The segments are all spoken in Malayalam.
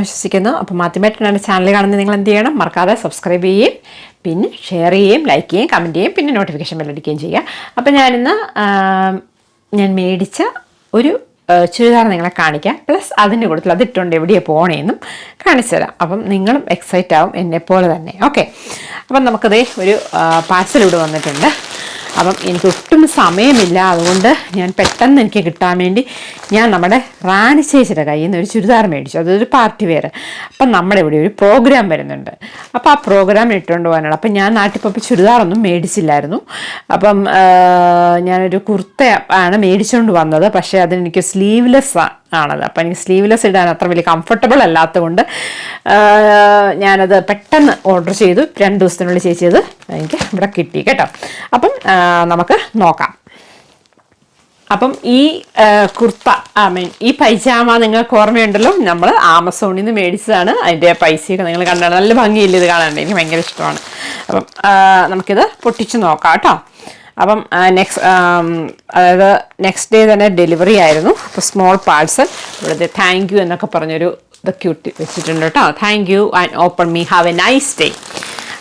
വിശ്വസിക്കുന്നു. അപ്പോൾ ആദ്യമായിട്ടാണ് ചാനൽ കാണുന്നത് നിങ്ങൾ എന്ത് ചെയ്യണം? മറക്കാതെ സബ്സ്ക്രൈബ് ചെയ്യുകയും പിന്നെ ഷെയർ ചെയ്യുകയും ലൈക്ക് ചെയ്യുകയും കമന്റ് ചെയ്യുകയും പിന്നെ നോട്ടിഫിക്കേഷൻ ബെല്ലടിക്കുകയും ചെയ്യുക. അപ്പോൾ ഞാനിന്ന് ഞാൻ മേടിച്ച ഒരു ചുരിദാർ നിങ്ങളെ കാണിക്കാം. പ്ലസ് അതിന്റെ കൂട്ടത്തിൽ അത് ഇട്ടുകൊണ്ട് എവിടെയാണ് പോകണേന്നും കാണിച്ചു തരാം. അപ്പം നിങ്ങളും എക്സൈറ്റ് ആവും എന്നെപ്പോലെ തന്നെ. ഓക്കെ അപ്പം നമുക്കതേ ഒരു പാഴ്സൽ ഇവിടെ വന്നിട്ടുണ്ട്. അപ്പം എനിക്ക് ഒട്ടും സമയമില്ല. അതുകൊണ്ട് ഞാൻ പെട്ടെന്ന് എനിക്ക് കിട്ടാൻ വേണ്ടി ഞാൻ നമ്മുടെ റാണി ചേച്ചിയുടെ കയ്യിൽ നിന്ന് ഒരു ചുരിദാർ മേടിച്ചു. അതൊരു പാർട്ടി വെയർ. അപ്പം നമ്മുടെ ഇവിടെ ഒരു പ്രോഗ്രാം വരുന്നുണ്ട്. അപ്പോൾ ആ പ്രോഗ്രാം ഇട്ടുകൊണ്ട് പോകാനാണ്. അപ്പം ഞാൻ നാട്ടിൽ പോയി ചുരിദാറൊന്നും മേടിച്ചില്ലായിരുന്നു. അപ്പം ഞാനൊരു കുർത്ത ആണ് മേടിച്ചുകൊണ്ട് വന്നത്. പക്ഷേ അതിനെനിക്ക് സ്ലീവ്ലെസ് ആണത്. അപ്പം എനിക്ക് സ്ലീവ്ലെസ് ഇടാൻ അത്ര വലിയ കംഫർട്ടബിൾ അല്ലാത്തതുകൊണ്ട് കൊണ്ട് ഞാനത് പെട്ടെന്ന് ഓർഡർ ചെയ്തു. രണ്ട് ദിവസത്തിനുള്ളിൽ ചേച്ചി അത് എനിക്ക് ഇവിടെ കിട്ടി കേട്ടോ. അപ്പം നമുക്ക് നോക്കാം. അപ്പം ഈ കുർത്ത ഐ മീൻ ഈ പൈജാമ നിങ്ങൾക്ക് ഓർമ്മയുണ്ടല്ലോ? നമ്മൾ ആമസോണിൽ നിന്ന് മേടിച്ചതാണ്. അതിന്റെ പൈസയൊക്കെ നിങ്ങൾ കണ്ടാണ്. നല്ല ഭംഗിയില്ല ഇത് കാണാൻ? എനിക്ക് ഭയങ്കര ഇഷ്ടമാണ്. അപ്പം നമുക്കിത് പൊട്ടിച്ച് നോക്കാം കേട്ടോ. അപ്പം നെക്സ്റ്റ് അതായത് നെക്സ്റ്റ് ഡേ തന്നെ ഡെലിവറി ആയിരുന്നു. അപ്പോൾ സ്മോൾ പാഴ്സൽ ഇവിടുത്തെ താങ്ക് യു എന്നൊക്കെ പറഞ്ഞൊരു ഇത് ക്യൂട്ടി വെച്ചിട്ടുണ്ട് കേട്ടോ. Thank you and open me have a nice day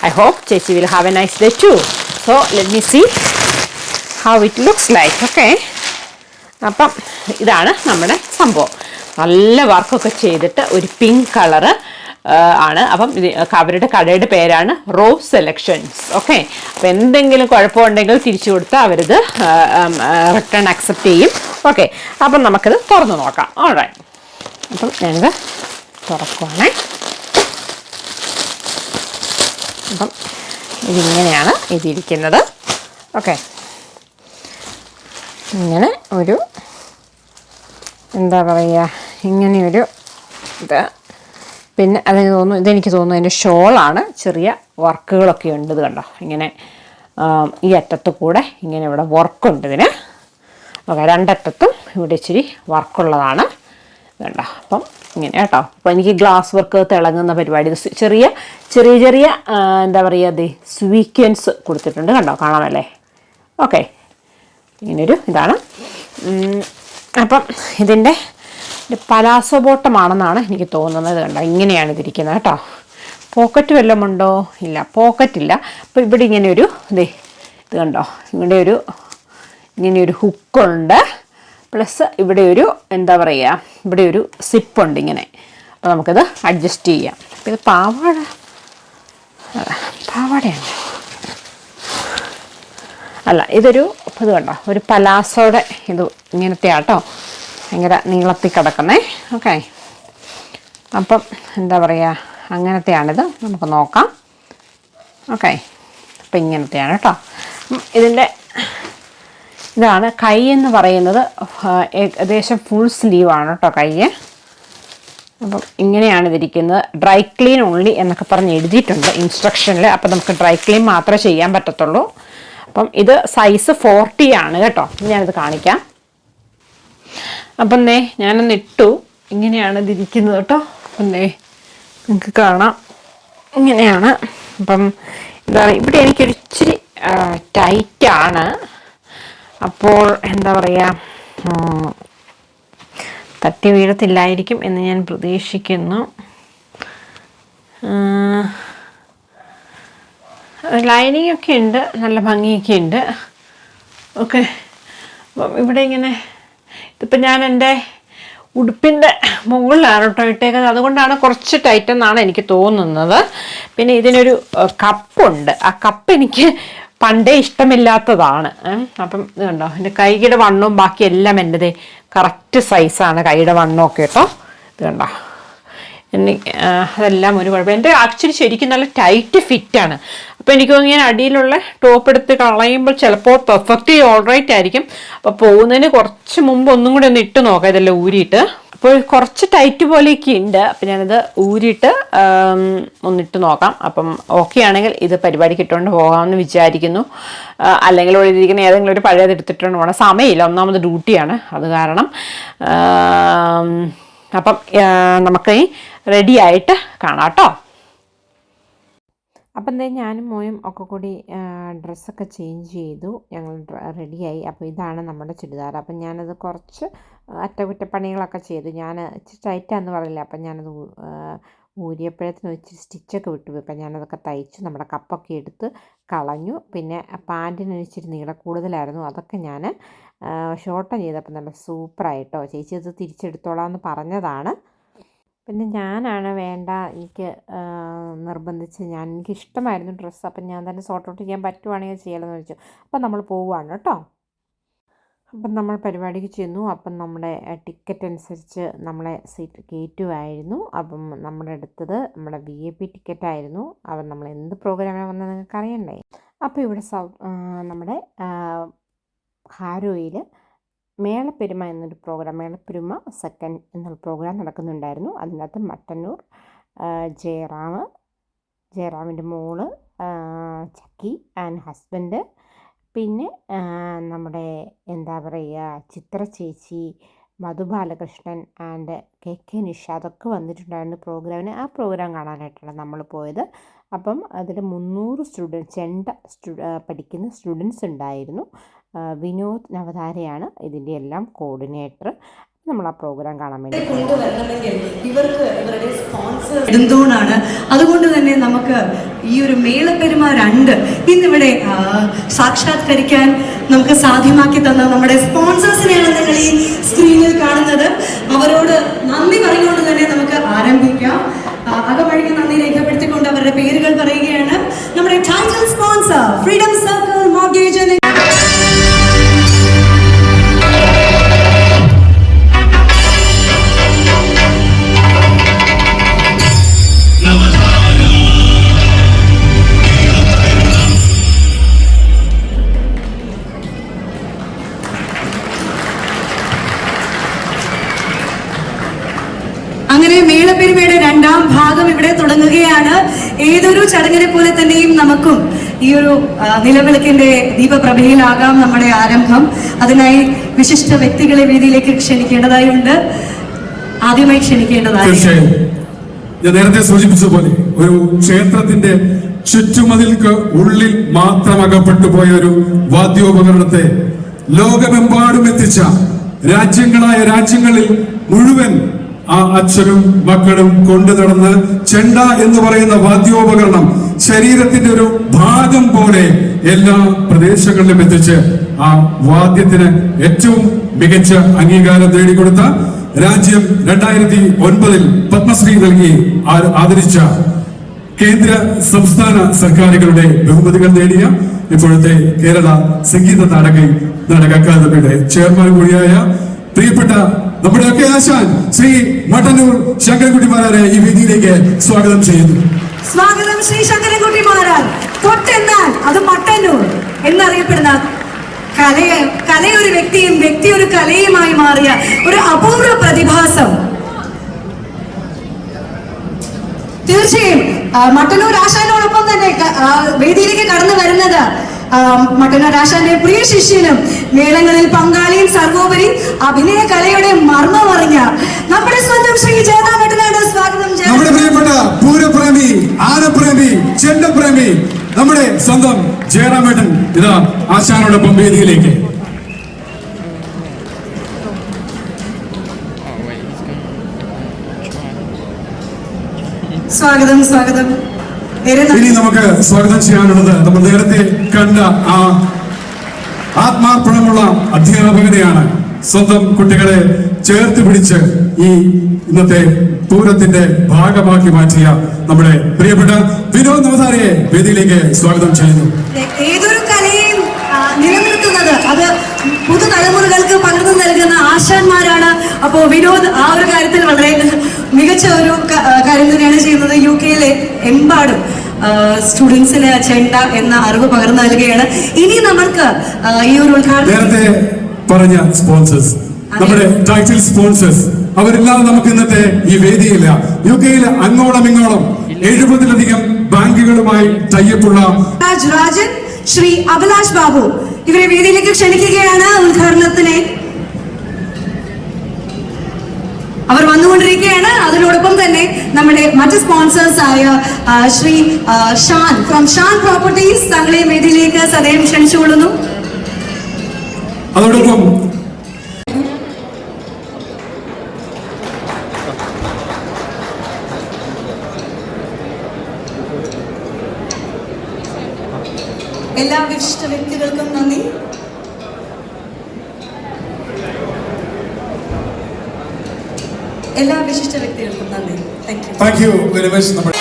I hope ചേച്ചി will have a nice day too so let me see how it looks like okay അപ്പം ഇതാണ് നമ്മുടെ സംഭവം. നല്ല വർക്കൊക്കെ ചെയ്തിട്ട് ഒരു പിങ്ക് കളറ് ആണ്. അപ്പം അവരുടെ കടയുടെ പേരാണ് റോ സെലക്ഷൻസ്. ഓക്കെ. അപ്പം എന്തെങ്കിലും കുഴപ്പമുണ്ടെങ്കിൽ തിരിച്ചു കൊടുത്താൽ അവരിത് റിട്ടേൺ അക്സെപ്റ്റ് ചെയ്യും. ഓക്കെ. അപ്പം നമുക്കിത് തുറന്നു നോക്കാം. ഓൾറൈ അപ്പം ഞങ്ങൾ തുറക്കുവാണേ. അപ്പം ഇതിങ്ങനെയാണ് ഇതിരിക്കുന്നത് ഓക്കെ. ഇങ്ങനെ ഒരു എന്താ പറയുക ഇങ്ങനെയൊരു ഇത്. പിന്നെ അതിന് തോന്നുന്നു ഇതെനിക്ക് തോന്നുന്നു അതിന്റെ ഷോളാണ്. ചെറിയ വർക്കുകളൊക്കെ ഉണ്ട് ഇത് കണ്ടോ. ഇങ്ങനെ ഈ അറ്റത്ത് കൂടെ ഇങ്ങനെ ഇവിടെ വർക്കുണ്ട് ഇതിന്. ഓക്കെ രണ്ടറ്റത്തും ഇവിടെ ഇച്ചിരി വർക്കുള്ളതാണ്. വേണ്ട അപ്പം ഇങ്ങനെ കേട്ടോ. അപ്പോൾ എനിക്ക് ഗ്ലാസ് വർക്ക് തിളങ്ങുന്ന പരിപാടി. ചെറിയ ചെറിയ ചെറിയ എന്താ പറയുക അത് സ്വീക്വൻസ് കൊടുത്തിട്ടുണ്ട് കണ്ടോ. കാണാമല്ലേ? ഓക്കെ. ഇങ്ങനൊരു ഇതാണ്. അപ്പം ഇതിന്റെ പലാസോ ബോട്ടമാണെന്നാണ് എനിക്ക് തോന്നുന്നത് കണ്ടോ? ഇങ്ങനെയാണ് ഇതിരിക്കുന്നത് കേട്ടോ. പോക്കറ്റ് വല്ലതും ഉണ്ടോ? ഇല്ല പോക്കറ്റ് ഇല്ല. അപ്പോൾ ഇവിടെ ഇങ്ങനെ ഒരു ഇതേ ഇത് കണ്ടോ? ഇവിടെ ഒരു ഇങ്ങനെ ഒരു ഹുക്കുണ്ട് പ്ലസ് ഇവിടെ ഒരു എന്താ പറയുക ഇവിടെ ഒരു സിപ്പുണ്ട് ഇങ്ങനെ. അപ്പോൾ നമുക്കിത് അഡ്ജസ്റ്റ് ചെയ്യാം. ഇത് പാവാട. പാവാടയാണ് അല്ല ഇതൊരു ഇത് കണ്ടോ? ഒരു പലാസോടെ ഇത് ഇങ്ങനത്തെ ആട്ടോ ഭയങ്കര നീളത്തിൽ കിടക്കുന്നേ. ഓക്കെ അപ്പം എന്താ പറയുക അങ്ങനത്തെയാണിത്. നമുക്ക് നോക്കാം. ഓക്കെ അപ്പം ഇങ്ങനത്തെയാണ് കേട്ടോ. ഇതിന്റെ ഇതാണ് കൈ എന്ന് പറയുന്നത് ഏകദേശം ഫുൾ സ്ലീവാണ് കേട്ടോ കൈ. അപ്പം ഇങ്ങനെയാണ് ഇതിരിക്കുന്നത്. ഡ്രൈ ക്ലീൻ ഓൺലി എന്നൊക്കെ പറഞ്ഞ് എഴുതിയിട്ടുണ്ട് ഇൻസ്ട്രക്ഷനിൽ. അപ്പം നമുക്ക് ഡ്രൈ ക്ലീൻ മാത്രമേ ചെയ്യാൻ പറ്റത്തുള്ളൂ. അപ്പം ഇത് സൈസ് ഫോർട്ടി ആണ് കേട്ടോ. ഞാനിത് കാണിക്കാം. അപ്പം നേ ഞാനൊന്ന് ഇട്ടു. ഇങ്ങനെയാണ് ഇതിരിക്കുന്നത് കേട്ടോ. അപ്പം നേ നിങ്ങൾക്ക് കാണാം. ഇങ്ങനെയാണ്. അപ്പം എന്താ പറയുക ഇവിടെ എനിക്കൊരിച്ചിരി ടൈറ്റാണ്. അപ്പോൾ എന്താ പറയുക തട്ടി വീഴത്തില്ലായിരിക്കും എന്ന് ഞാൻ പ്രതീക്ഷിക്കുന്നു. ലൈനിങ് ഒക്കെ ഉണ്ട് നല്ല ഭംഗിയൊക്കെ ഉണ്ട്. ഓക്കെ. അപ്പം ഇവിടെ ഇങ്ങനെ ഇതിപ്പോൾ ഞാൻ എന്റെ ഉടുപ്പിന്റെ മുകളിലാണ് കേട്ടോ ഇട്ടേക്കുന്നത്. അതുകൊണ്ടാണ് കുറച്ച് ടൈറ്റ് എന്നാണ് എനിക്ക് തോന്നുന്നത്. പിന്നെ ഇതിനൊരു കപ്പുണ്ട്. ആ കപ്പ് എനിക്ക് പണ്ടേ ഇഷ്ടമില്ലാത്തതാണ്. അപ്പം ഇത് കണ്ടോ? എന്റെ കൈയുടെ വണ്ണവും ബാക്കി എല്ലാം എന്റെതേ കറക്റ്റ് സൈസാണ് കൈയുടെ വണ്ണമൊക്കെ കേട്ടോ. ഇത് കണ്ടോ? എനിക്ക് അതെല്ലാം ഒരു കുഴപ്പം. എന്റെ ആക്ച്വലി ശരിക്കും നല്ല ടൈറ്റ് ഫിറ്റാണ് അപ്പോൾ എനിക്ക് ഞാൻ അടിയിലുള്ള ടോപ്പ് എടുത്ത് കളയുമ്പോൾ ചിലപ്പോൾ പെർഫെക്റ്റ്ലി ഓൾറൈറ്റ് ആയിരിക്കും. അപ്പോൾ പോകുന്നതിന് കുറച്ച് മുമ്പ് ഒന്നും കൂടി ഒന്ന് ഇട്ട് നോക്കാം ഇതെല്ലാം ഊരിയിട്ട്. അപ്പോൾ കുറച്ച് ടൈറ്റ് പോലെയൊക്കെ ഉണ്ട്. അപ്പം ഞാനിത് ഊരിയിട്ട് ഒന്നിട്ട് നോക്കാം. അപ്പം ഓക്കെ ആണെങ്കിൽ ഇത് പരിപാടിക്ക് ഇട്ടുകൊണ്ട് പോകാമെന്ന് വിചാരിക്കുന്നു. അല്ലെങ്കിൽ ഇവിടെ ഏതെങ്കിലും ഒരു പഴയത് എടുത്തിട്ടുണ്ട് പോകണം. സമയമില്ല ഒന്നാമത് ഡ്യൂട്ടിയാണ്. അത് കാരണം അപ്പം നമുക്ക് റെഡി ആയിട്ട് കാണാം കേട്ടോ. അപ്പം എന്തേ ഞാനും മോയും ഒക്കെ കൂടി ഡ്രസ്സൊക്കെ ചേഞ്ച് ചെയ്തു. ഞങ്ങൾ റെഡിയായി. അപ്പോൾ ഇതാണ് നമ്മുടെ ചുരിദാർ. അപ്പം ഞാനത് കുറച്ച് അറ്റകുറ്റപ്പണികളൊക്കെ ചെയ്തു. ഞാൻ ഇച്ചിരി ടൈറ്റാന്ന് പറയില്ല. അപ്പം ഞാനത് ഊരിയപ്പോഴത്തിന് ഇച്ചിരി സ്റ്റിച്ചൊക്കെ വിട്ടുപോയി അപ്പം ഞാനതൊക്കെ തയ്ച്ചു നമ്മുടെ കപ്പൊക്കെ എടുത്ത് കളഞ്ഞു. പിന്നെ പാന്റിന് ഇച്ചിരി നീളം കൂടുതലായിരുന്നു. അതൊക്കെ ഞാൻ ഷോർട്ടൺ ചെയ്തപ്പോൾ നല്ല സൂപ്പറായിട്ടോ. ചേച്ചി അത് തിരിച്ചെടുത്തോളാം എന്ന് പറഞ്ഞതാണ്. പിന്നെ ഞാനാണ് വേണ്ട എനിക്ക് നിർബന്ധിച്ച് ഞാൻ എനിക്ക് ഇഷ്ടമായിരുന്നു ഡ്രസ്സ് അപ്പം ഞാൻ തന്നെ സോർട്ട് ഔട്ട് ചെയ്യാൻ പറ്റുവാണെങ്കിൽ ചെയ്യാമെന്ന് വെച്ചു അപ്പം നമ്മൾ പോവുകയാണ് കേട്ടോ. അപ്പം നമ്മൾ പരിപാടിക്ക് ചെന്നു. അപ്പം നമ്മുടെ ടിക്കറ്റ് അനുസരിച്ച് നമ്മളെ സീറ്റ് കയറ്റുമായിരുന്നു അപ്പം നമ്മുടെ അടുത്തത് നമ്മുടെ വി ഐ പി ടിക്കറ്റ് ആയിരുന്നു. അപ്പം നമ്മൾ എന്ത് പ്രോഗ്രാമിനാണ് വന്നത് നിങ്ങൾക്ക് അറിയണ്ടേ അപ്പോൾ ഇവിടെ നമ്മുടെ ഹാരോയിൽ മേളപ്പെരുമ എന്നൊരു പ്രോഗ്രാം മേളപ്പെരുമ സെക്കൻഡ് എന്നൊരു പ്രോഗ്രാം നടക്കുന്നുണ്ടായിരുന്നു. അതിനകത്ത് മട്ടന്നൂർ ജയറാം ജയറാമിന്റെ മോൾ ചക്കി ആൻഡ് ഹസ്ബൻഡ് പിന്നെ നമ്മുടെ എന്താ പറയുക ചിത്ര ചേച്ചി Madhu Balakrishnan and K K Nisha അതൊക്കെ വന്നിട്ടുണ്ടായിരുന്നു പ്രോഗ്രാമിന് ആ പ്രോഗ്രാം കാണാനായിട്ടാണ് നമ്മൾ പോയത്. അപ്പം അതിൽ മുന്നൂറ് സ്റ്റുഡൻസ് ചെണ്ട പഠിക്കുന്ന സ്റ്റുഡൻസ് ഉണ്ടായിരുന്നു. വിനോദ് നവതാരയാണ് ഇതിന്റെ എല്ലാം കോർഡിനേറ്റർ നമ്മൾ ആ പ്രോഗ്രാം കാണാൻ വേണ്ടി കൊണ്ടുവരണമെങ്കിൽ ഇവർക്ക് ഇവരുടെ സ്പോൺസർ എന്തുകൊണ്ടാണ്? അതുകൊണ്ട് തന്നെ നമുക്ക് ഈ ഒരു മേളപ്പെരുമ രണ്ട് ഇന്നിവിടെ സാക്ഷാത്കരിക്കാൻ നമുക്ക് സാധ്യമാക്കി തന്ന നമ്മുടെ സ്പോൺസേഴ്സിനെയാണ് നിങ്ങൾ ഈ സ്ക്രീനിൽ കാണുന്നത്. അവരോട് നന്ദി പറഞ്ഞുകൊണ്ട് തന്നെ നമുക്ക് ആരംഭിക്കാം. അകമഴിഞ്ഞ നന്ദി രേഖപ്പെടുത്തിക്കൊണ്ട് അവരുടെ പേരുകൾ പറയുകയാണ് നമ്മുടെ ടൈറ്റിൽ സ്പോൺസർ ഫ്രീഡം സർക്കിൾ തുടങ്ങുകയാണ് ഏതൊരു ചടങ്ങിനെ പോലെ തന്നെയും നമുക്കും ഈ ഒരു നിലവിളക്കിന്റെ ദീപപ്രഭയിലാകാം നമ്മുടെ ആരംഭം. അതിനായി വിശിഷ്ട വ്യക്തികളെ വേദിയിലേക്ക് ക്ഷണിക്കേണ്ടതായുണ്ട്. ആദ്യമായി ക്ഷണിക്കേണ്ടതായി. ഞാൻ നേരത്തെ സൂചിപ്പിച്ചതുപോലെ ഒരു ക്ഷേത്രത്തിന്റെ ചുറ്റുമതിൽക്ക് ഉള്ളിൽ മാത്രം അകപ്പെട്ടു പോയ ഒരു വാദ്യോപകരണത്തെ ലോകമെമ്പാടും എത്തിച്ച രാജ്യങ്ങളായ രാജ്യങ്ങളിൽ മുഴുവൻ ആ അച്ഛനും മക്കളും കൊണ്ടു നടന്ന് ചെണ്ട എന്ന് പറയുന്ന വാദ്യോപകരണം ശരീരത്തിന്റെ ഒരു ഭാഗം പോലെ എല്ലാ പ്രദേശങ്ങളിലും എത്തിച്ച് ആ വാദ്യത്തിന് ഏറ്റവും മികച്ച അംഗീകാരം നേടിക്കൊടുത്ത രാജ്യം രണ്ടായിരത്തി ഒൻപതിൽ പത്മശ്രീ നൽകി ആദരിച്ച കേന്ദ്ര സംസ്ഥാന സർക്കാരുകളുടെ ബഹുമതികൾ നേടിയ ഇപ്പോഴത്തെ കേരള സംഗീത നാടക നാടക അക്കാദമിയുടെ ചെയർമാൻ കൂടിയായ പ്രിയപ്പെട്ട നമ്മുടെയൊക്കെ ആശാൻ ശ്രീ മട്ടന്നൂർ ശങ്കരൻകുട്ടി ശങ്കരൻകുട്ടിമാരെ ഈ വേദിയിലേക്ക് സ്വാഗതം ചെയ്യുന്നു. സ്വാഗതം ശ്രീ ശങ്കരൻകുട്ടി മാറാൻ തൊട്ടെന്നാൽ അത് മട്ടന്നൂർ എന്നറിയപ്പെടുന്ന കലയെ കലയൊരു വ്യക്തിയും വ്യക്തി ഒരു കലയുമായി മാറിയ ഒരു അപൂർവ പ്രതിഭാസം. തീർച്ചയായും മട്ടന്നൂർ ആശാനോടൊപ്പം തന്നെ വേദിയിലേക്ക് കടന്നു വരുന്നത് ആ, രാശാന്റെ ആശാന്റെ പ്രിയ ശിഷ്യനും മേളങ്ങളിൽ പങ്കാളിയും സർവോപരി അഭിനയ കലയുടെ മർമ്മമറിഞ്ഞ നമ്മുടെ സ്വന്തം ശ്രീ ജേതാ മട്ടനാട് സ്വാഗതം നമ്മുടെ പ്രിയപ്പെട്ട പൂരപ്രേമി ആനപ്രേമി ചെണ്ടപ്രേമി നമ്മുടെ സ്വന്തം ജയറാമേട്ടൻ ഇതാ ആശാനോടൊപ്പം വേദിയിലേക്ക് സ്വാഗതം സ്വാഗതം. ഇനി നമുക്ക് സ്വാഗതം ചെയ്യാനുള്ളത് നമ്മൾ നേരത്തെ കണ്ട ആ ആത്മാർപ്പണമുള്ള അധ്യാപകനെയാണ്. സ്വന്തം കുട്ടികളെ ചേർത്ത് പിടിച്ച് ഈ ഇന്നത്തെ പൂരത്തിന്റെ ഭാഗമാക്കി മാറ്റിയ നമ്മുടെ പ്രിയപ്പെട്ട വിനോദ് നവതാരയെ വേദിയിലേക്ക് സ്വാഗതം ചെയ്യുന്നു. ഏതൊരു കലയെയും നിലനിർത്തുന്നത് അത് പുതുതലമുറകൾക്ക് പകർന്നു നൽകുന്ന ആശാന്മാരാണ്. അപ്പോ വിനോദ് ആ ഒരു കാര്യത്തിൽ വളരെ മികച്ച ഒരു കാര്യം തന്നെയാണ് ചെയ്യുന്നത്. യു കെയിലെ എമ്പാടും സ്റ്റുഡൻസിന് ചെണ്ട എന്ന അറിവ് പകർന്നു നൽകുകയാണ്. ഇനി നമുക്ക് ഈ ഒരു ഉദ്ഘാടനം നേരത്തെ പറഞ്ഞ സ്പോൺസേഴ്സ് നമ്മുടെ ടൈറ്റിൽ സ്പോൺസേഴ്സ് അവരില്ലാതെ നമുക്ക് ഇന്നത്തെ ഈ വേദിയില്ല. യു കെയിൽ അങ്ങോളം ഇങ്ങോളം എഴുപതിലധികം ബാങ്കുകളുമായി ടൈപ്പുള്ള രാജ് രാജൻ ശ്രീ അഭിലാഷ് ബാബു. ഇവരെ വേദിയിലേക്ക് ക്ഷണിക്കുകയാണ് ഉദ്ഘാടനത്തിന്. അവർ വന്നുകൊണ്ടിരിക്കുകയാണ്. അതിനോടൊപ്പം തന്നെ നമ്മുടെ മറ്റ് സ്പോൺസേഴ്സ് ആയ ശ്രീ ഷാൻ ഫ്രം ഷാൻ പ്രോപ്പർട്ടീസ് തങ്ങളെ വേദിയിലേക്ക് സദയം ക്ഷണിച്ചുകൊള്ളുന്നു. അതോടൊപ്പം എല്ലാ വിശിഷ്ട വ്യക്തികൾക്കും നന്ദി എല്ലാ വിശിഷ്ട വ്യക്തികൾക്കും നന്ദി thank you thank you very much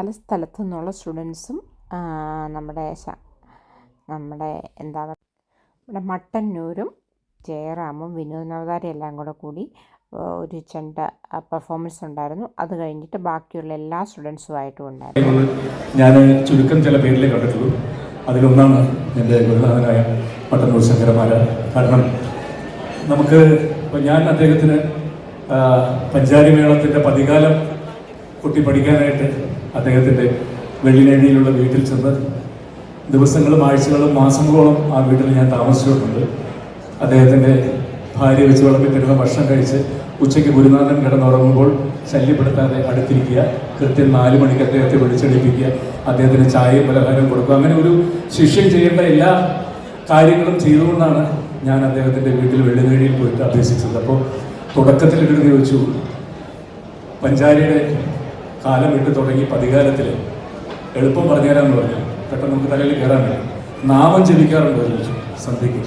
പല സ്ഥലത്തു നിന്നുള്ള സ്റ്റുഡൻസും നമ്മുടെ നമ്മുടെ എന്താ നമ്മുടെ മട്ടന്നൂരും ജയറാമും വിനോദ് നവതാരം എല്ലാം കൂടെ കൂടി ഒരു ചെണ്ട പെർഫോമൻസ് ഉണ്ടായിരുന്നു. അത് കഴിഞ്ഞിട്ട് ബാക്കിയുള്ള എല്ലാ സ്റ്റുഡൻസും ആയിട്ടും ഉണ്ടായിരുന്നു. ഞാൻ ചുരുക്കം ചില പേരിലേ കണ്ടിട്ടുള്ളൂ. അതിലൊന്നാണ് എന്റെ ഗുരുനാഥനായ മട്ടന്നൂർ ശങ്കരമാര കാരണം നമുക്ക് ഞാൻ അദ്ദേഹത്തിന് പഞ്ചാരി മേളത്തിന്റെ പതികാലം കുട്ടി പഠിക്കാനായിട്ട് അദ്ദേഹത്തിന്റെ വെള്ളിനേഴിയിലുള്ള വീട്ടിൽ ചെന്ന് ദിവസങ്ങളും ആഴ്ചകളും മാസങ്ങളോളം ആ വീട്ടിൽ ഞാൻ താമസിച്ചിട്ടുണ്ട്. അദ്ദേഹത്തിന്റെ ഭാര്യ വെച്ച് വിളമ്പി തരുന്ന ഭക്ഷണം കഴിച്ച് ഉച്ചയ്ക്ക് ഗുരുനാഥൻ കിടന്നുറങ്ങുമ്പോൾ ശല്യപ്പെടുത്താതെ അടുത്തിരിക്കുക. കൃത്യം നാല് മണിക്ക് അദ്ദേഹത്തെ വിളിച്ചെടുപ്പിക്കുക അദ്ദേഹത്തിന് ചായയും പലഹാരവും കൊടുക്കുക. അങ്ങനെ ഒരു ശിഷ്യൻ ചെയ്യേണ്ട എല്ലാ കാര്യങ്ങളും ചെയ്തുകൊണ്ടാണ് ഞാൻ അദ്ദേഹത്തിന്റെ വീട്ടിൽ വെള്ളിനേഴിയിൽ പോയിട്ട് അഭ്യസിച്ചത്. അപ്പോൾ തുടക്കത്തിൽ എടുത്ത് ചോദിച്ചു പഞ്ചാരിയുടെ കാലം ഇട്ട് തുടങ്ങി പതികാലത്തിൽ എളുപ്പം പറഞ്ഞുതരാമെന്ന് പറഞ്ഞു. പെട്ടെന്ന് നമുക്ക് തലയിൽ വേണ്ടി നാമം ജപിക്കാറുണ്ടോ എന്ന് ചോദിച്ചു സന്ധ്യയ്ക്ക്.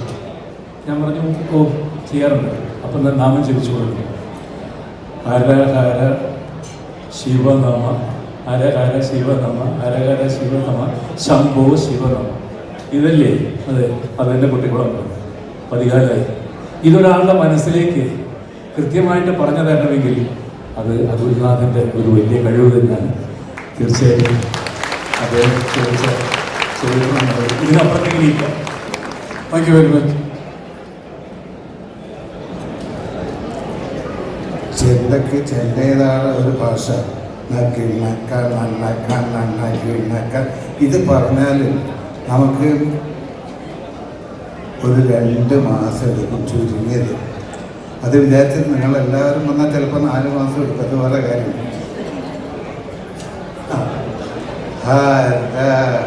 ഞാൻ പറഞ്ഞു ഓ ചെയ്യാറുണ്ട്. അപ്പം നാമം ജപിച്ചു കൊടുക്കും. ഹര ഹര ശിവനമ ഹര ഹര ശിവനമ ഹര ഹര ശിവനമ ശംഭോ ശിവനമ ഇതല്ലേ? അതെ അതെന്റെ കുട്ടികളുണ്ട് പതികാലായി. ഇതൊരാളുടെ മനസ്സിലേക്ക് കൃത്യമായിട്ട് പറഞ്ഞു തരണമെങ്കിൽ അത് അതുനാഥന്റെ ഒരു വലിയ കഴിവ് തന്നെയാണ്. തീർച്ചയായിട്ടും അദ്ദേഹം ചോദിച്ച ചോദിക്കണം ഇതിനപ്പുറത്തേക്ക് താങ്ക് യു വെരി മച്ച് ചെന്തക്ക് ഒരു ഭാഷ. ഇത് പറഞ്ഞാൽ നമുക്ക് ഒരു രണ്ട് മാസം എടുക്കും ചുരുങ്ങിയത്. അത് വിചാരിച്ചിട്ട് നിങ്ങൾ എല്ലാവരും വന്നാൽ ചിലപ്പോൾ നാല് മാസം എടുത്തത് വേറെ കാര്യം. ആ. ഹര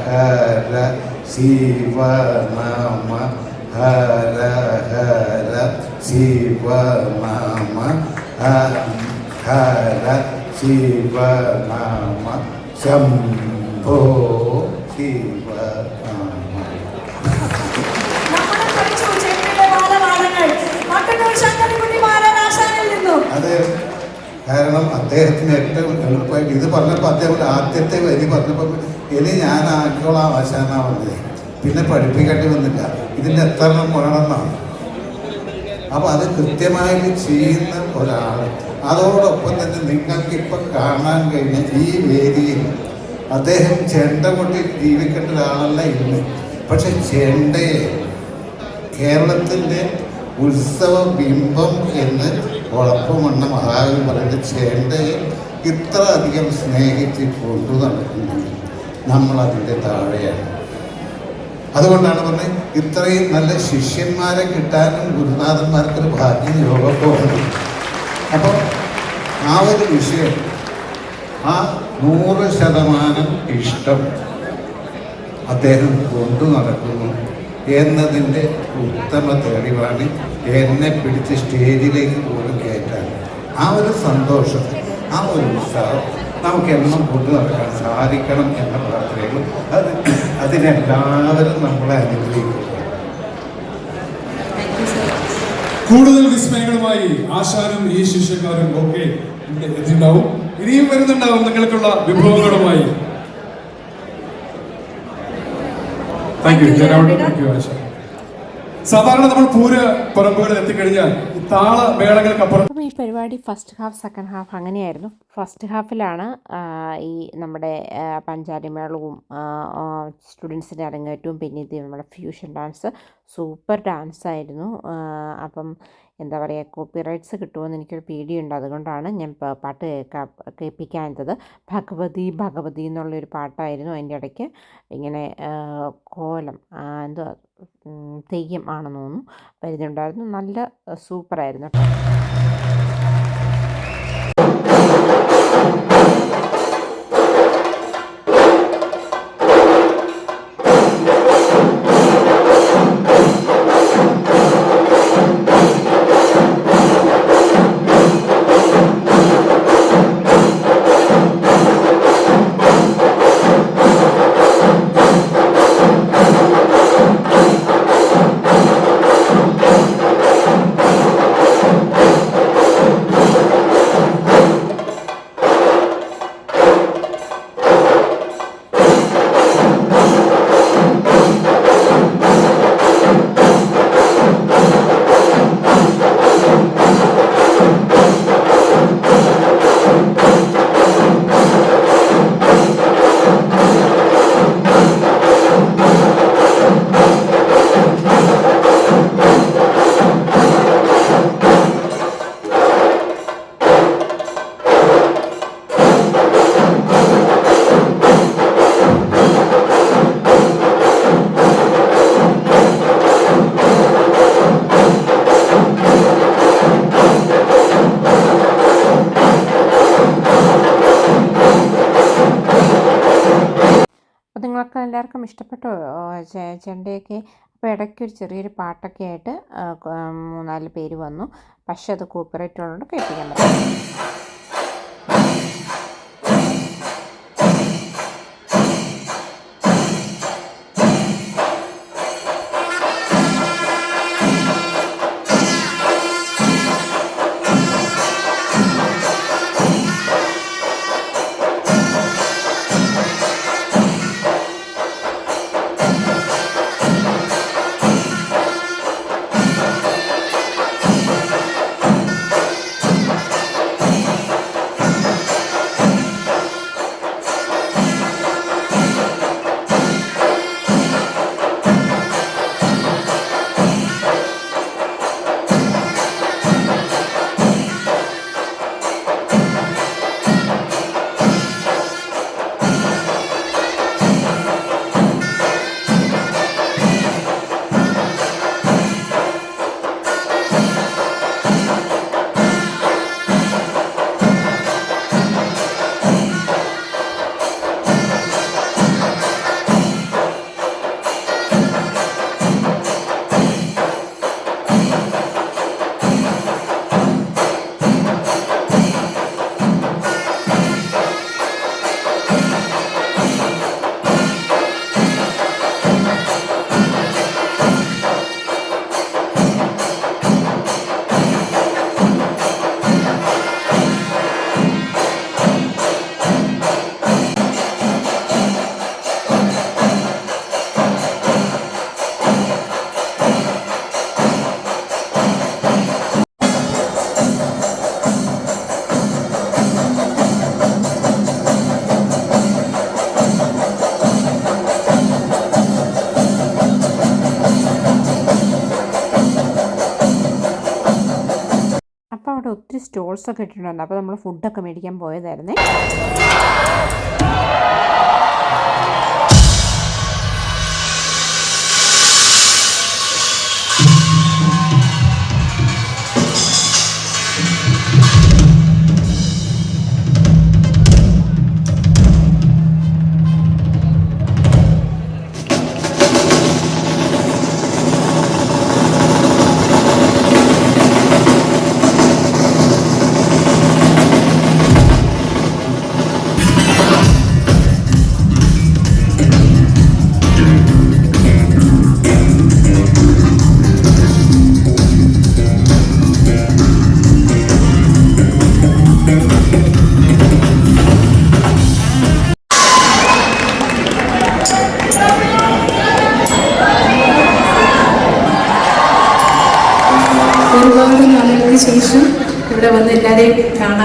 ഹര ശിവനാമ ഹര ഹര ശിവനാമ ഹര ശിവ നാമ. ശംഭോ ശിവ നാമ നമ്മൾ പഠിച്ചു ചെമ്പിന്റെ ബാലപാഠങ്ങൾ മട്ടന്നൂർ ശങ്കരൻകുട്ടി മാരാനാശാനിൽ നിന്നും അത് കാരണം അദ്ദേഹത്തിന് ഏറ്റവും എളുപ്പമായിട്ട് ഇത് പറഞ്ഞപ്പോൾ അദ്ദേഹം ആദ്യത്തെ വരി പറഞ്ഞപ്പോൾ ഇനി ഞാൻ ആക്കോളാം ആശാനാ വന്നത് പിന്നെ പഠിപ്പിക്കേണ്ടി വന്നില്ല. ഇതിന്റെ എത്ര വേണമെന്നാണ്. അപ്പോൾ അത് കൃത്യമായിട്ട് ചെയ്യുന്ന ഒരാൾ. അതോടൊപ്പം തന്നെ നിങ്ങൾക്ക് ഇപ്പം കാണാൻ കഴിഞ്ഞ ഈ വേദിയിൽ അദ്ദേഹം ചെണ്ട കൊട്ടി ജീവിക്കേണ്ട ഒരാളല്ല ഇന്ന്. പക്ഷെ ചെണ്ടയെ കേരളത്തിന്റെ ഉത്സവ ബിംബം എന്ന് ഉളപ്പമണ്ണ മഹാകവി പറയുന്നത് ചേണ്ടയെ ഇത്ര അധികം സ്നേഹിച്ച് കൊണ്ടു നടക്കുന്നുണ്ട് നമ്മളതിന്റെ താഴെയാണ്. അതുകൊണ്ടാണ് പറഞ്ഞത് ഇത്രയും നല്ല ശിഷ്യന്മാരെ കിട്ടാനും ഗുരുനാഥന്മാർക്കൊരു ഭാഗ്യം യോഗപ്പോകുന്നത് അപ്പോൾ ആ ഒരു വിഷയം ആ നൂറ് ശതമാനം ഇഷ്ടം അദ്ദേഹം കൊണ്ടു നടക്കുന്നു എന്നതിന്റെ ഉത്തമ തെളിവാണ് എന്നെ പിടിച്ച് സ്റ്റേജിലേക്ക് പോലും ആ ഒരു സന്തോഷം ആ ഒരു ഉത്സാഹം നമുക്ക് എന്നും കൊണ്ടു നടക്കാൻ സാധിക്കണം എന്ന പ്രാർത്ഥനകളും അത് അതിനെല്ലാവരും നമ്മളെ അനുഗ്രഹിക്കും കൂടുതൽ വിസ്മയങ്ങളുമായി ആശാനും ഈ ശിഷ്യക്കാരും ഒക്കെ എത്തിണ്ടാവും എത്തിയിട്ടുണ്ടാവും. ഇനിയും വരുന്നുണ്ടാവും നിങ്ങൾക്കുള്ള വിഭവങ്ങളുമായി. Thank you thank you Asha സാധാരണ നമ്മൾ പൂര പറമ്പുകളിൽ എത്തിക്കഴിഞ്ഞാൽ താള മേളകൾക്കപ്പുറം അപ്പം ഈ പരിപാടി ഫസ്റ്റ് ഹാഫ് സെക്കൻഡ് ഹാഫ് അങ്ങനെയായിരുന്നു. ഫസ്റ്റ് ഹാഫിലാണ് ഈ നമ്മുടെ പഞ്ചാരി മേളവും സ്റ്റുഡൻസിന്റെ അരങ്ങേറ്റവും പിന്നെ ഇത് നമ്മുടെ ഫ്യൂഷൻ ഡാൻസ് സൂപ്പർ ഡാൻസ് ആയിരുന്നു. അപ്പം എന്താ പറയുക കോപ്പി റൈറ്റ്സ് കിട്ടുമെന്ന് എനിക്കൊരു പേടിയുണ്ട്. അതുകൊണ്ടാണ് ഞാൻ പാട്ട് കേൾക്കാൻ കേൾപ്പിക്കാത്തത് ഭഗവതി ഭഗവതി എന്നുള്ളൊരു പാട്ടായിരുന്നു അതിന്റെ ഇടയ്ക്ക്. ഇങ്ങനെ കോലം എന്തോ തെയ്യം ആണെന്ന് തോന്നുന്നു. വരുന്നുണ്ടായിരുന്നു. നല്ല സൂപ്പറായിരുന്നു കേട്ടോ. എല്ലാവർക്കും ഇഷ്ടപ്പെട്ടു ചെണ്ടയൊക്കെ അപ്പോൾ ഇടയ്ക്ക് ഒരു ചെറിയൊരു പാട്ടൊക്കെ ആയിട്ട് മൂന്നാൽ പേര് വന്നു. പക്ഷെ അത് കോപ്പിറൈറ്റ് കേൾപ്പിക്കാൻ പറ്റില്ല. സ്റ്റോൾസൊക്കെ ഇട്ടിട്ടുണ്ട് അപ്പോൾ നമ്മൾ ഫുഡൊക്കെ മേടിക്കാൻ പോയതായിരുന്നേ.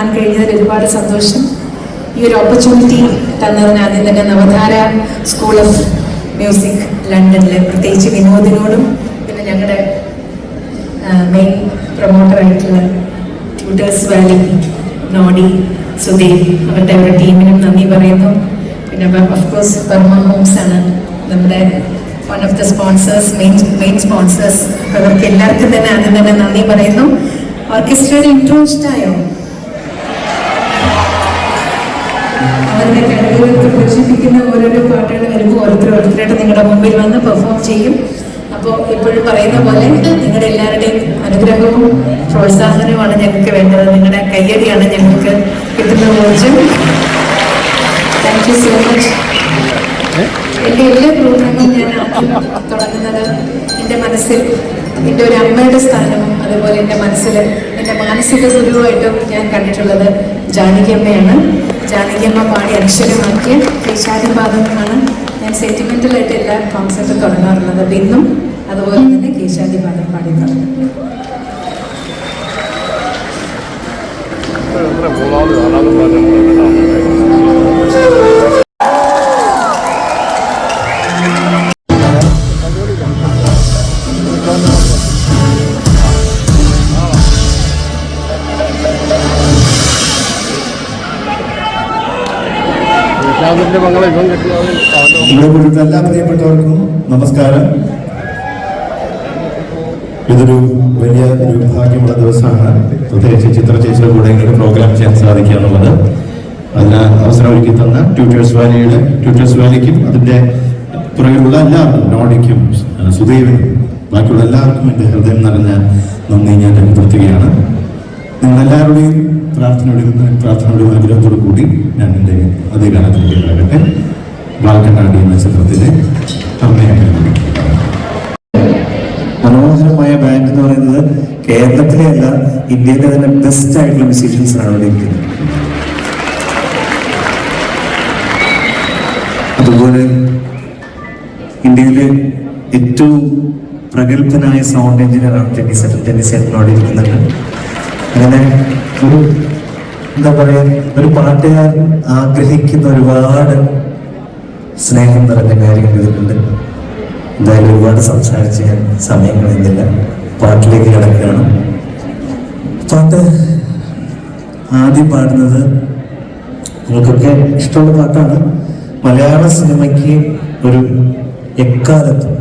കാണാൻ കഴിഞ്ഞതിൽ ഒരുപാട് സന്തോഷം. ഈ ഒരു ഓപ്പർച്യൂണിറ്റി തന്നതിന് ആദ്യം തന്നെ നവധാര സ്കൂൾ ഓഫ് മ്യൂസിക് ലണ്ടനിലെ പ്രത്യേകിച്ച് വിനോദിനോടും പിന്നെ ഞങ്ങളുടെ മെയിൻ പ്രൊമോട്ടറായിട്ടുള്ള ട്യൂട്ടേഴ്സ് വാലി നോഡി സുദീപ് അവരുടെ അവരുടെ ടീമിനും നന്ദി പറയുന്നു. പിന്നെ ഓഫ് കോഴ്സ് ബർമ ഹോംസ് ആണ് നമ്മുടെ one of the sponsors main main sponsors അവർക്ക് എല്ലാവർക്കും തന്നെ ആദ്യം തന്നെ നന്ദി പറയുന്നു. ഓർക്കസ്ട്രയിൽ ഇൻട്രോ ഇഷ്ടമായോ അവരുടെ കഴിവുകൾ പ്രദർശിപ്പിക്കുന്ന ഓരോരോ പാട്ടുകൾ വരുമ്പോൾ ഓരോരുത്തർ ഓരോരുത്തരായിട്ട് നിങ്ങളുടെ മുമ്പിൽ വന്ന് പെർഫോം ചെയ്യും. അപ്പോൾ ഇപ്പോഴും പറയുന്ന പോലെ നിങ്ങളുടെ എല്ലാവരുടെയും അനുഗ്രഹവും പ്രോത്സാഹനവുമാണ് ഞങ്ങൾക്ക് വേണ്ടത്. നിങ്ങളുടെ കയ്യടിയാണ് ഞങ്ങൾക്ക് കിട്ടുന്ന ഊർജം താങ്ക് യു സോ മച്ച് എന്റെ എല്ലാ പ്രോഗ്രാമും ഞാൻ തുടങ്ങുന്നത് എന്റെ മനസ്സിൽ എന്റെ ഒരു അമ്മയുടെ സ്ഥാനവും അതുപോലെ എന്റെ മനസ്സിൽ എന്റെ മാനസിക ഗുരുവായിട്ടും ഞാൻ കണ്ടിട്ടുള്ളത് ജാനകിയമ്മയാണ്. ജാനകിയമ്മ പാടി അക്ഷരമാക്കിയ കേശാദിപാദമാണ് ഞാൻ സെന്റിമെന്റലായിട്ട് എല്ലാ കോൺസെപ്റ്റും തുടങ്ങാറുള്ളത്. അപ്പം ഇന്നും അതുപോലെ തന്നെ കേശാദിപാദം പാടി എല്ലാ പ്രിയപ്പെട്ടവർക്കും നമസ്കാരം. ഇതൊരു വലിയ ഒരു ഭാഗ്യമുള്ള ദിവസമാണ്. പ്രത്യേകിച്ച് ചിത്ര ചേച്ചിയുടെ കൂടെ ഇങ്ങനെ പ്രോഗ്രാം ചെയ്യാൻ സാധിക്കുക എന്നുള്ളത്. അതിന് അവസരം ഒരുക്കി തന്ന ട്യൂട്ടേഴ്സ് വാലിയുടെ ട്യൂട്ടേഴ്സ് വാലിക്കും അതിന്റെ പുറകിലുള്ള എല്ലാവർക്കും നോഡിക്കും സുദൈവനും ബാക്കിയുള്ള എല്ലാവർക്കും എന്റെ ഹൃദയം നിറഞ്ഞ നന്ദി ഞാൻ രേഖപ്പെടുത്തുകയാണ്. നിങ്ങളെല്ലാവരുടെയും പ്രാർത്ഥനയോടും പ്രാർത്ഥനയോടും ആഗ്രഹത്തോടു കൂടി ഞാൻ എന്റെ അതേ ഗാനത്തിലേക്ക് വാൽക്കണ്ണാടി എന്ന ചിത്രത്തിലെ അമ്മയായിട്ട് മനോഹരമായ ബാൻഡ് എന്ന് പറയുന്നത് കേരളത്തിലെ അല്ല ഇന്ത്യയിലെ തന്നെ ബെസ്റ്റ് ആയിട്ടുള്ള മ്യൂസീഷ്യൻസ് ആണ് അവിടെ ഇരിക്കുന്നത്. അതുപോലെ ഇന്ത്യയിലെ ഏറ്റവും പ്രഗത്ഭനായ സൗണ്ട് എഞ്ചിനീയറാണ് ആണ് ടെന്നിസ് ടെന്നിസ് അവിടെ ഇരിക്കുന്നുണ്ട്. അങ്ങനെ ഒരു എന്താ പറയുക ഒരു പാട്ടുകാരൻ ആഗ്രഹിക്കുന്ന ഒരുപാട് സ്നേഹം നിറഞ്ഞ കാര്യങ്ങൾ ഇതിലുണ്ട് എന്തായാലും ഒരുപാട് സംസാരിച്ച് ഞാൻ സമയം കളയുന്നില്ല. പാട്ടിലേക്ക് കിടക്കുകയാണ്. പാട്ട് ആദ്യം പാടുന്നത് നിങ്ങൾക്കൊക്കെ ഇഷ്ടമുള്ള പാട്ടാണ്. മലയാള സിനിമയ്ക്ക് ഒരു എക്കാലത്തും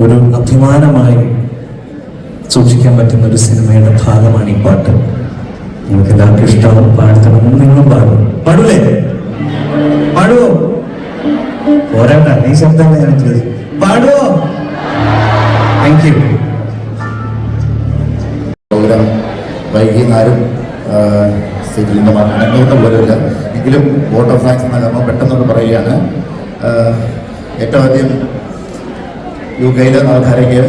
ഒരു അഭിമാനമായി സൂക്ഷിക്കാൻ പറ്റുന്ന ഒരു സിനിമയുടെ ഭാഗമാണ് ഈ പാട്ട്. നിങ്ങൾക്ക് എല്ലാവർക്കും ഇഷ്ടമാവും. പാടത്തണം. നിങ്ങളും പാടും. പാടൂലേ? പാടുവോ? പോരാട്ട ഈ ശബ്ദമാണ് ഞാൻ പാടുവോ? താങ്ക് യു പ്രോഗ്രാം വൈകിന്നാരും നിന്ന് അനങ്ങുന്ന പോലുമില്ല. എങ്കിലും വോട്ട് ഓഫ് താങ്ക്സ് എന്ന കർമ്മം പെട്ടെന്നൊന്ന് പറയുകയാണ്. ഏറ്റവും ആദ്യം യു കെയിലെ നവധാരയ്ക്ക്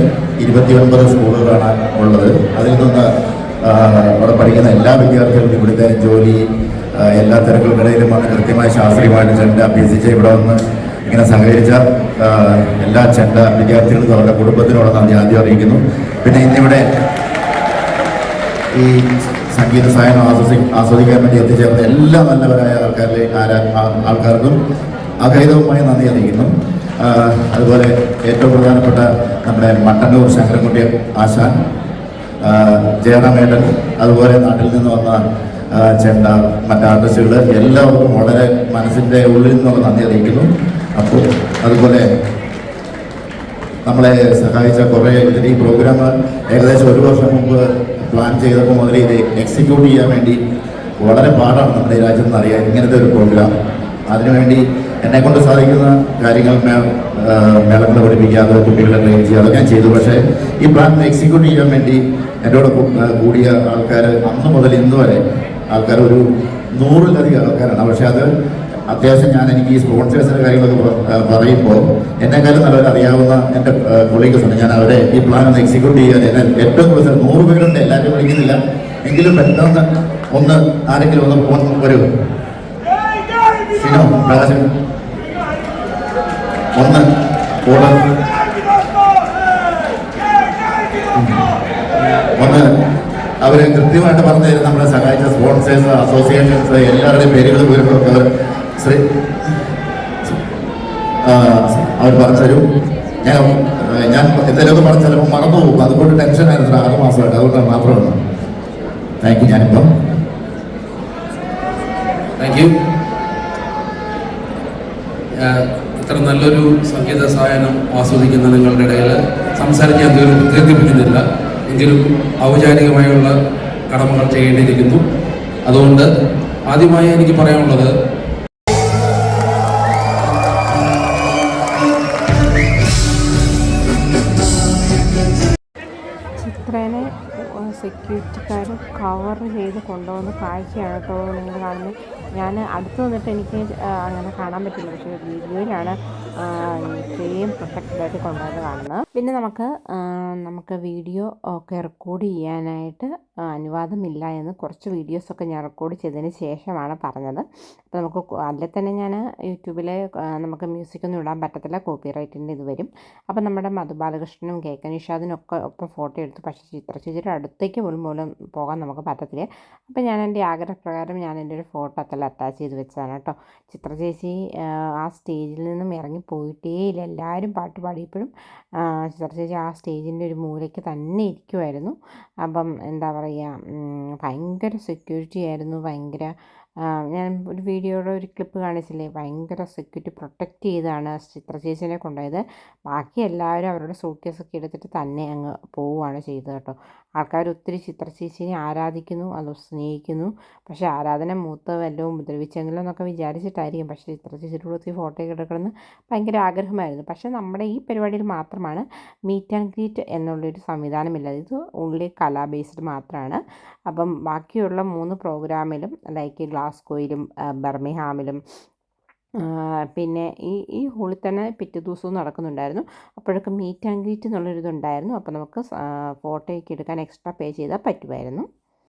ഇരുപത്തി ഒൻപത് സ്കൂളുകളാണ് ഉള്ളത്. അതിൽ നിന്ന് അവിടെ പഠിക്കുന്ന എല്ലാ വിദ്യാർത്ഥികൾക്കും ഇവിടുത്തെ ജോലി എല്ലാ തിരക്കുകൾക്കിടയിലും വന്ന് കൃത്യമായി ശാസ്ത്രീയമായിട്ട് ചെണ്ട അഭ്യസിച്ച് ഇവിടെ വന്ന് ഇങ്ങനെ സഹകരിച്ച എല്ലാ ചെണ്ട വിദ്യാർത്ഥികൾക്കും അവരുടെ കുടുംബത്തിനോട് നന്ദി ആദ്യം അറിയിക്കുന്നു. പിന്നെ ഇന്നിവിടെ ഈ സംഗീത സായനം ആസ്വദി ആസ്വദിക്കാൻ വേണ്ടി എത്തിച്ചേർന്ന എല്ലാ നല്ലവരായ ആൾക്കാരിലെ ആൾക്കാർക്കും അഖൈതവുമായി നന്ദി അറിയിക്കുന്നു. അതുപോലെ ഏറ്റവും പ്രധാനപ്പെട്ട നമ്മുടെ മട്ടന്നൂർ ശങ്കരൻകുട്ടി ആശാൻ ജയറാമേട്ടൻ അതുപോലെ നാട്ടിൽ നിന്ന് വന്ന ചെണ്ട മറ്റ് ആർട്ടിസ്റ്റുകൾ എല്ലാവർക്കും വളരെ മനസ്സിന്റെ ഉള്ളിൽ നിന്നുള്ള നന്ദി അറിയിക്കുന്നു. അപ്പോൾ അതുപോലെ നമ്മളെ സഹായിച്ച കുറേ ഇതിൽ ഈ പ്രോഗ്രാം ഏകദേശം ഒരു വർഷം മുമ്പ് പ്ലാൻ ചെയ്തപ്പോൾ മുതൽ ഇത് എക്സിക്യൂട്ട് ചെയ്യാൻ വേണ്ടി വളരെ പാടാണ് നമ്മുടെ ഈ രാജ്യത്ത് അറിയാൻ ഇങ്ങനത്തെ ഒരു പ്രോഗ്രാം. അതിനുവേണ്ടി എന്നെ കൊണ്ട് സാധിക്കുന്ന കാര്യങ്ങൾ മേളത്തിൽ മേളങ്ങൾ പഠിപ്പിക്കാതെ കുട്ടികളെ ട്രെയിൻ ചെയ്യുക അതൊക്കെ ഞാൻ ചെയ്തു. പക്ഷേ ഈ പ്ലാൻ എക്സിക്യൂട്ട് ചെയ്യാൻ വേണ്ടി എന്നോട് കൂടിയ ആൾക്കാർ അന്ന് മുതൽ ഇന്ന് വരെ ആൾക്കാർ ഒരു നൂറിലധികം ആൾക്കാരാണ്. പക്ഷേ അത് അത്യാവശ്യം ഞാൻ എനിക്ക് ഈ സ്പോൺസേഴ്സിന്റെ കാര്യങ്ങളൊക്കെ പറയുമ്പോൾ എന്നെക്കാളും നല്ലവരെ അറിയാവുന്ന എന്റെ കൊളീഗ്സ് ഉണ്ട്. ഞാൻ അവരെ ഈ പ്ലാൻ ഒന്ന് എക്സിക്യൂട്ട് ചെയ്യാൻ എന്നെ ഏറ്റവും കൂടുതൽ നൂറ് പേരുണ്ട് എല്ലാവരും വിളിക്കുന്നില്ല. എങ്കിലും പെട്ടെന്ന് ഒന്ന് ആരെങ്കിലും ഒന്ന് ഫോൺ പ്രകാശൻ ഒന്ന് ഒന്ന് അവർ കൃത്യമായിട്ട് പറഞ്ഞു തരും. നമ്മളെ സഹായിച്ച സ്പോൺസേഴ്സ് അസോസിയേഷൻസ് എല്ലാവരുടെയും പേരുകൾ അവർ ശ്രീ അവർ പറഞ്ഞു ഞാൻ ഞാൻ എന്തെങ്കിലുമൊക്കെ പറഞ്ഞ് ചിലപ്പോൾ മറന്നു പോകും. അതുകൊണ്ട് ടെൻഷനായിരുന്നു ആറ് മാസമായിട്ട്. അതുകൊണ്ടാണ് മാത്രമാണ് താങ്ക് യു ഞാനിപ്പം താങ്ക് യു ഇത്ര നല്ലൊരു സംഗീത സായനം ആസ്വദിക്കുന്ന നിങ്ങളുടെ ഇടയിൽ സംസാരിക്കാൻ തീർന്നു ദീർഘിപ്പിക്കുന്നില്ല. എങ്കിലും ഔപചാരികമായുള്ള കടമകൾ ചെയ്യേണ്ടിയിരിക്കുന്നു. അതുകൊണ്ട് ആദ്യമായി എനിക്ക് പറയാനുള്ളത് കവർ ചെയ്ത് കൊണ്ടുവന്ന് കാഴ്ചയാണ്. കേട്ടോ നിങ്ങൾ കാണുന്നത് ഞാൻ അടുത്ത് വന്നിട്ട് എനിക്ക് അങ്ങനെ കാണാൻ പറ്റില്ല. പക്ഷേ വീഡിയോയിലാണ് ഇത്രയും ആയിട്ട് കൊണ്ടുവന്ന് കാണുന്നത് പിന്നെ നമുക്ക് നമുക്ക് വീഡിയോ ഒക്കെ റെക്കോർഡ് ചെയ്യാനായിട്ട് അനുവാദമില്ല എന്ന് കുറച്ച് വീഡിയോസൊക്കെ ഞാൻ റെക്കോർഡ് ചെയ്തതിന് ശേഷമാണ് പറഞ്ഞത്. അപ്പോൾ നമുക്ക് അല്ലെ തന്നെ ഞാൻ യൂട്യൂബിൽ നമുക്ക് മ്യൂസിക്കൊന്നും ഇടാൻ പറ്റത്തില്ല കോപ്പി റൈറ്റിന്റെ ഇത് വരും. അപ്പം നമ്മുടെ മധു ബാലകൃഷ്ണനും കെ കെ നിഷാദിനും ഒക്കെ ഒപ്പം ഫോട്ടോ എടുത്ത്. പക്ഷേ ചിത്ര ചേച്ചിയുടെ അടുത്തേക്ക് പോലും പോലും പോകാൻ നമുക്ക് പറ്റത്തില്ല. അപ്പം ഞാൻ എന്റെ ആഗ്രഹപ്രകാരം ഞാൻ എന്റെ ഒരു ഫോട്ടോ അതിൽ അറ്റാച്ച് ചെയ്ത് വെച്ചതാണ് കേട്ടോ. ചിത്രചേച്ചി ആ സ്റ്റേജിൽ നിന്നും ഇറങ്ങി പോയിട്ടേ ഇല്ല. എല്ലാവരും പാട്ട് പാടിയപ്പോഴും ചേച്ചി ആ സ്റ്റേജിന്റെ ഒരു മൂലയ്ക്ക് തന്നെ ഇരിക്കുമായിരുന്നു അപ്പം എന്താ പറയുക ഭയങ്കര സെക്യൂരിറ്റി ആയിരുന്നു. ഭയങ്കര ഞാൻ ഒരു വീഡിയോയുടെ ഒരു ക്ലിപ്പ് കാണിച്ചില്ലേ? ഭയങ്കര സെക്യൂരിറ്റി പ്രൊട്ടക്റ്റ് ചെയ്താണ് ചിത്ര ചേച്ചിനെ കൊണ്ടുപോയത്. ബാക്കി എല്ലാവരും അവരുടെ സൂട്ട്കേസൊക്കെ എടുത്തിട്ട് തന്നെ അങ്ങ് പോവുകയാണ് ചെയ്തത് കേട്ടോ. ആൾക്കാർ ഒത്തിരി ചിത്ര ചേച്ചിനെ ആരാധിക്കുന്നു അത് സ്നേഹിക്കുന്നു. പക്ഷേ ആരാധന മൂത്ത വല്ലതും ഉപദ്രവിച്ചെങ്കിലും എന്നൊക്കെ വിചാരിച്ചിട്ടായിരിക്കും. പക്ഷേ ചിത്ര ചേച്ചിയുടെ ഒത്തിരി ഫോട്ടോ എടുക്കണമെന്ന് ഭയങ്കര ആഗ്രഹമായിരുന്നു. പക്ഷേ നമ്മുടെ ഈ പരിപാടിയിൽ മാത്രമാണ് മീറ്റ് ആൻഡ് ഗ്രീറ്റ് എന്നുള്ളൊരു സംവിധാനമില്ല. ഇത് ഉള്ളി കലാ ബേസ്ഡ് മാത്രമാണ്. അപ്പം ബാക്കിയുള്ള മൂന്ന് പ്രോഗ്രാമിലും ലൈക്ക് ഗ്ലാസ്കോയിലും ബർമിഹാമിലും പിന്നെ ഈ ഈ ഹോളിൽ തന്നെ പിറ്റേ ദിവസവും നടക്കുന്നുണ്ടായിരുന്നു. അപ്പോഴൊക്കെ മീറ്റ് ആൻഡ് ഗ്രീറ്റ് എന്നുള്ളൊരിതുണ്ടായിരുന്നു അപ്പോൾ നമുക്ക് ഫോട്ടോയൊക്കെ എടുക്കാൻ എക്സ്ട്രാ പേ ചെയ്താൽ പറ്റുമായിരുന്നു.